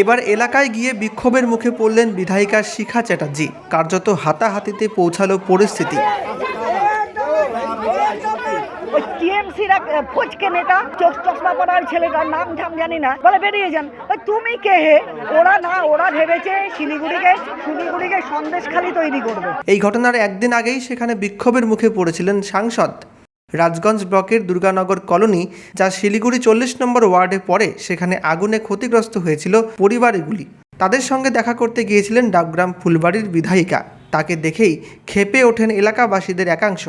এবার এলাকায় গিয়ে বিক্ষোভের মুখে পড়লেন বিধায়িকা শিখা চ্যাটার্জি। কার্যত হাতাহাতিতে পৌঁছালো পরিস্থিতি। ওই টিএমসির এক ফচকে নেতা চোখ চশমা পড়ার ছেলেটার নাম জানি না বলে বেরিয়ে যান। তুমি কে হে? ওরা না ওরা ভেবেছে শিলিগুড়িকে শিলিগুড়িকে সন্দেশখালি তৈরি করবে। এই ঘটনার একদিন আগেই সেখানে বিক্ষোভের মুখে পড়েছিলেন সাংসদ। রাজগঞ্জ ব্লকের দুর্গানগর কলোনি, যা শিলিগুড়ি চল্লিশ নম্বর ওয়ার্ডে পড়ে, সেখানে আগুনে ক্ষতিগ্রস্ত হয়েছিল পরিবারগুলি। তাদের সঙ্গে দেখা করতে গিয়েছিলেন ডাবগ্রাম ফুলবাড়ির বিধায়িকা। তাকে দেখেই ক্ষেপে ওঠেন এলাকাবাসীদের একাংশ।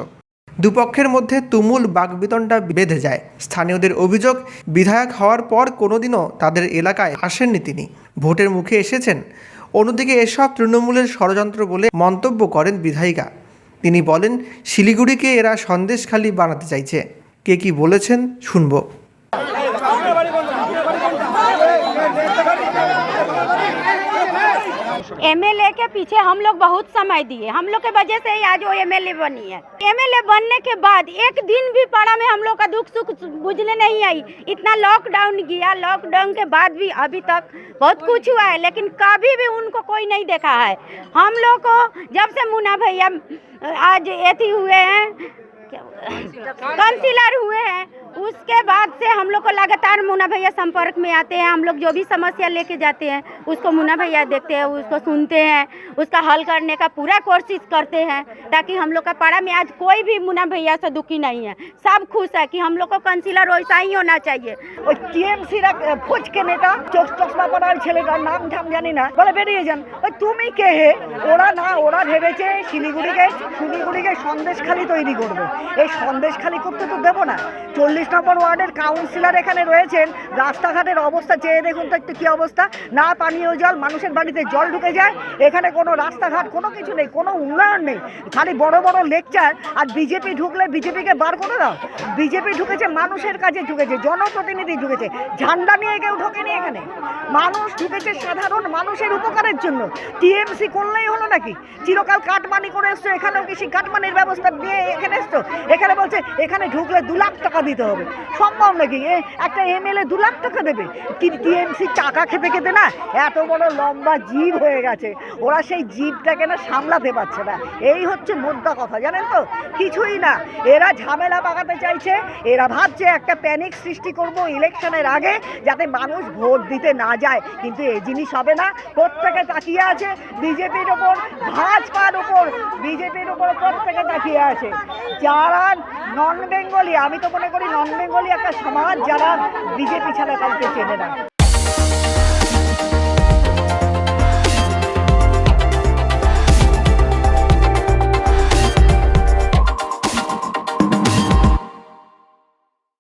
দুপক্ষের মধ্যে তুমুল বাগবিতণ্ডা বেঁধে যায়। স্থানীয়দের অভিযোগ, বিধায়ক হওয়ার পর কোনোদিনও তাদের এলাকায় আসেননি তিনি। ভোটের মুখে এসেছেন। অন্যদিকে এসব তৃণমূলের ষড়যন্ত্র বলে মন্তব্য করেন বিধায়িকা। তিনি বলেন শিলিগুড়িকে এরা সন্দেশখালি বানাতে চাইছে। কে কি বলেছেন শুনব। एमएलए के पीछे हम लोग बहुत समय दिए। हम लोग के वजह से ही आज वो एमएलए बनी है। एमएलए बनने के बाद एक दिन भी पाड़ा में हम लोग का दुख सुख बुझने नहीं आई। इतना लॉकडाउन गया। लॉकडाउन के बाद भी अभी तक बहुत कुछ हुआ है लेकिन कभी भी उनको कोई नहीं देखा है। हम लोग को जब से मुन्ना भैया आज एथी हुए हैं काउंसिलर हुए हैं उसके बाद से हम लोग को लगातार मुन्ना भैया संपर्क में आते हैं हम लोग जो भी समस्या लेके जाते हैं उसको मुन्ना भैया देखते हैं उसको सुनते हैं उसका हल करने का पूरा कोशिश करते हैं ताकि हम लोग का पाड़ा में आज कोई भी मुन्ना भैया से दुखी नहीं है सब खुश है कि हम लोग को काउंसिलर वैसा ही होना चाहिए ওই টিএমসির এক ফচকে নেতা চোখ চশমা পড়ার ছেলেটার নাম ঝাম জানি না বলে বেরিয়ে যান ওই তুমি কে হে ওরা না ওরা ভেবেছে শিলিগুড়িকে শিলিগুড়িকে সন্দেশখালি তৈরি করবে এই সন্দেশখালি করতে তো দেবো না চল্লিশ নম্বর ওয়ার্ডের কাউন্সিলর এখানে রয়েছেন। রাস্তাঘাটের অবস্থা চেয়ে দেখুন তো একটু কী অবস্থা। না পানীয় জল, মানুষের বাড়িতে জল ঢুকে যায়। এখানে কোনো রাস্তাঘাট, কোনো কিছু নেই, কোনো উন্নয়ন নেই। খালি বড় বড় লেকচার আর বিজেপি ঢুকলে বিজেপিকে বার করে দাও। বিজেপি ঢুকেছে, মানুষের কাছে ঢুকেছে, জনপ্রতিনিধি ঢুকেছে। ঝান্ডা নিয়ে কেউ ঢোকেনি এখানে। মানুষ ঢুকেছে সাধারণ মানুষের উপকারের জন্য। টিএমসি করলেই হলো নাকি? চিরকাল কাটমানি করে এসছো, এখানেও কি সেই কাটমানির ব্যবস্থা দিয়ে এখানে এসছো। এখানে বলছে, এখানে ঢুকলে দু লাখ টাকা দিতে হবে। সম্ভব নাকি? একটা এমএলএ দু লাখ টাকা দেবে। টিএমসি টাকা খেতে খেতে না? এত বড় লম্বা জীব হয়ে গেছে। ওরা সেই জীবটাকে না সামলাতে পারছে না। এই হচ্ছে মোদ্দা কথা, জানেন তো? কিছুই না। এরা ঝামেলা পাকাতে চাইছে। এরা ভাবছে একটা প্যানিক সৃষ্টি করব ইলেকশনের আগে, যাতে মানুষ ভোট দিতে না যায়। কিন্তু এই জিনিস হবে না। প্রত্যেকে তাকিয়ে আছে বিজেপির ওপর ভাজপার ওপর। বিজেপির ওপর প্রত্যেকে তাকিয়ে আছে। যারা নন বেঙ্গলি আমি তো মনে করি নন বেঙ্গলি একটা সমাজ যারা বিজেপি ছাড়া কাউকে চেনে না।